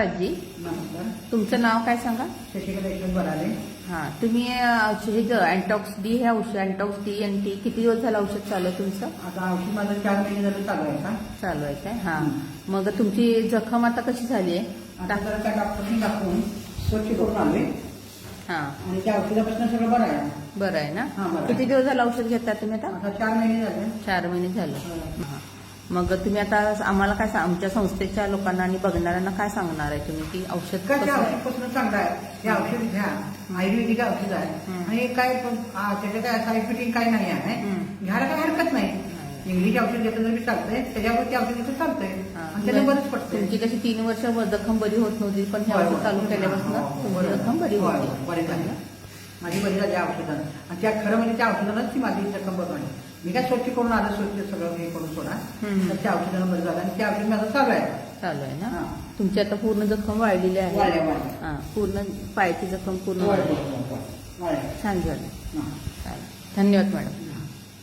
आजी नमस्कार. तुमचं नाव काय सांगा? शशिकला यशवंत बराले हा तुम्ही हे ज अँटॉक्स डी हे औषध अँटॉक्स डी एन टी किती दिवस झालं औषध चालू आहे तुमचं? आता औषध माझं चार महिने झालं चालू आहे का? चालू आहे काय? हा. मग तुमची जखम आता कशी झाली आहे? आता जरा त्या डॉक्टरनी दाखवून स्वच्छ करून आले हा. आणि त्या औषधापासून सगळं बरं आहे. बरं आहे ना. किती दिवस झालं औषध घेता तुम्ही आता? चार महिने झाले. चार महिने झालं. हा. मग तुम्ही आता आम्हाला काय सांग आमच्या संस्थेच्या लोकांना आणि बघणाऱ्यांना काय सांगणार आहे तुम्ही? की औषध का ते कसं औषध घ्या. आयुर्वेदिक औषध आहे. हं. आणि काय त्याच्यात काय साईड इफेक्ट काही नाही आहे. हं. घ्यायला काही हरकत नाही. इंग्लिश औषध घेतलं तरी चालतंय. त्याच्यावर ते औषध घेतलं चालतंय. हा. आणि त्याने बरंच पडतंय. तुमची कशी तीन वर्ष जखम बरी होत नव्हती पण हे औषध. चालू केल्यापासून हो, हो. जखम बरी होती. बरी झाली. माझी बरी झाली औषधानं. आणि त्या खरं म्हणजे त्या औषधानंच ती माझी जखम बरी झाली मी काय स्वच्छ करून आलं स्वच्छ सगळं हे करून सोडा. तर त्या औषधानं बरं झालं. आणि त्या औषध माझं चालू आहे. चालू आहे ना. तुमची आता पूर्ण जखम वाढलेली आहे. हा पूर्ण पायाची जखम पूर्ण वाढली. छान झाली. चालेल. धन्यवाद मॅडम.